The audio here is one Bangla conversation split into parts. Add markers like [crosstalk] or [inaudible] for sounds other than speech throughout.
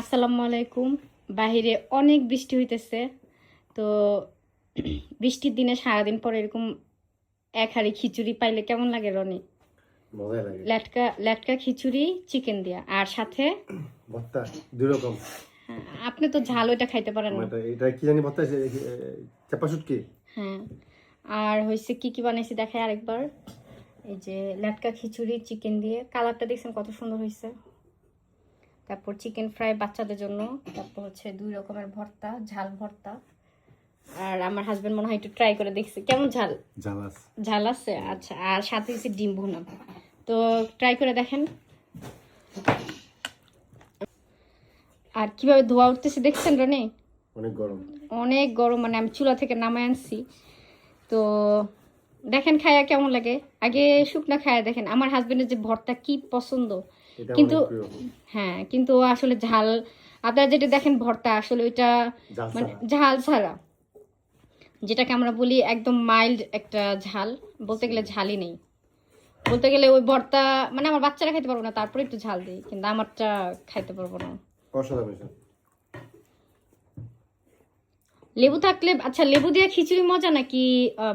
আসসালামু আলাইকুম। বাহিরে অনেক বৃষ্টি হইতেছে। তো [clears throat] বৃষ্টির দিনে সারাদিন পর এরকম এক হাঁড়ি খিচুড়ি পাইলে কেমন লাগে রনি? ল্যাটকা ল্যাটকা খিচুড়ি চিকেন দিয়া। আর সাথে? [clears throat] ভর্তা দুই রকম। হ্যাঁ, আপনি তো ঝাল ওইটা খাইতে পারেন না। এটা এটা কি জানি ভর্তা চাপা শুটকি? হ্যাঁ। আর হয়েছে কি কি বানাইছি দেখাই আরেকবার। এই যে ল্যাটকা খিচুড়ি চিকেন দিয়ে। কালারটা দেখছেন কত সুন্দর হয়েছে তারপর চিকেন ফ্রাই বাচ্চাদের জন্য তারপর হচ্ছে দুই রকমের ভর্তা ঝাল ভর্তা। আর আমার হাজবেন্ড মনে হয় একটু ট্রাই করে দেখছে। কেমন ঝাল? ঝাল আছে। আচ্ছা আর সাথে হচ্ছে ডিম ভুনা। তো ট্রাই করে দেখেন। আর কীভাবে ধোয়া উঠতেছে দেখছেন রনি? অনেক গরম। অনেক গরম মানে আমি চুলা থেকে নামায় আনছি। তো দেখেন খায়া কেমন লাগে? আগে শুকনা খায়া দেখেন। আমার হাজবেন্ডের যে ভর্তা কি পছন্দ? কিন্তু হ্যাঁ কিন্তু আসলে ঝাল আপনারা যেটা দেখেন ভর্তা আসলে ওইটা মানে ঝাল ছাড়া। যেটাকে আমরা বলি একদম মাইল্ড একটা ঝাল বলতে গেলে ঝালই নেই। বলতে গেলে ওই ভর্তা মানে আমার বাচ্চারা খাইতে পারব না তারপরে একটু ঝাল দিই কিন্তু আমারটা খাইতে পারব না। লেবু থাকলে আচ্ছা লেবু দিয়ে খিচুড়ি মজা নাকি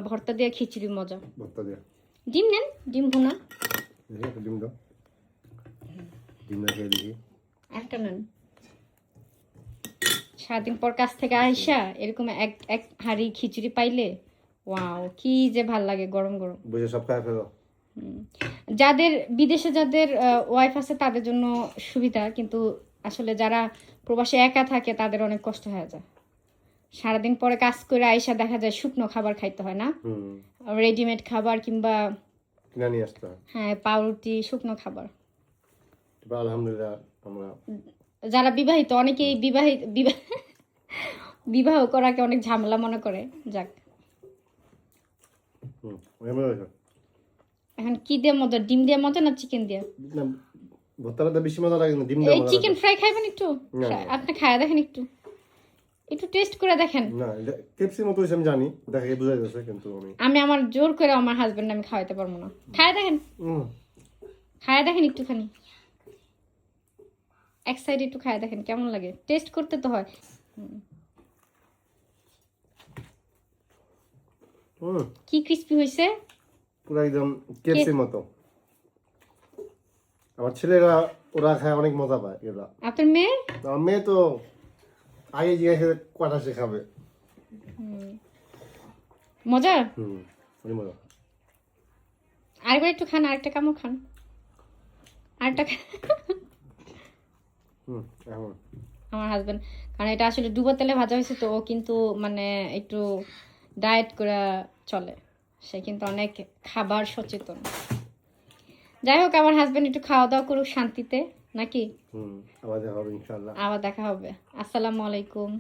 ভর্তা দিয়ে খিচুড়ি মজা? ভর্তা দিয়া। ডিম নেন ডিম ভুনা। ডিম দাও। খেয়ে দেখি একটা নেন। সারাদিন পর কাছ থেকে আইসা এরকম এক এক হাঁড়ি খিচুড়ি পাইলে ওয়াও কি যে ভালো লাগে গরম গরম। বুঝে সব খায় ফেলো। যাদের বিদেশে যাদের ওয়াইফ আছে তাদের জন্য সুবিধা কিন্তু আসলে যারা প্রবাসে একা থাকে তাদের অনেক কষ্ট হয়ে যায়। সারাদিন পরে কাজ করে আইসা দেখা যায় শুকনো খাবার খাইতে হয় না। রেডিমেড খাবার কিংবা হয় পাউরুটি শুকনো খাবার। আলহামদুলিল্লাহ আমরা যারা বিবাহিত অনেকেই বিবাহিত বিবাহ করাকে অনেক ঝামেলা মনে করে। যাক। এখন কি দিয়ে মজা? ডিম দিয়ে মজা না চিকেন দিয়ে ভর্তাটা বেশি মজা লাগে না ডিম দেওয়া এই চিকেন ফ্রাই খাইবেন একটু? আপনি খায়া দেখেন একটু। একটু টেস্ট করে দেখেন। না কেপসির মতো আমি জানি দেখে বোঝা যাচ্ছে কিন্তু আমি আমি আমার জোর করে আমার হাজবেন্ড আমি খাওয়াইতে পারব না। খায়া দেখেন। খায়া দেখেন একটুখানি। এক সাইড একটু খায়া দেখেন কেমন লাগে। টেস্ট করতে তো হয়। কি ক্রিস্পি হয়েছে? পুরো একদম কেপসির মতো। আমার ছেলেরা ওরা খায় অনেক মজা পায় এরা আপনার মেয়ে? আমার মেয়ে তো আগে জিজ্ঞাসা কটা শেখাবে মজা? হুম অনেক মজা। আরেকবার একটু খান আরেকটা কামড় খান। আরেকটা আমার হাজব্যান্ড কারণ এটা আসলে ডুবো তেলে ভাজা হয়েছে তো ও কিন্তু মানে একটু ডায়েট করে চলে। সে কিন্তু অনেক খাবার সচেতন। যাই হোক আমার হাজবেন্ড একটু খাওয়া দাওয়া করুক শান্তিতে নাকি? আবার দেখা হবে ইনশাআল্লাহ। আবার দেখা হবে। আসসালামু আলাইকুম।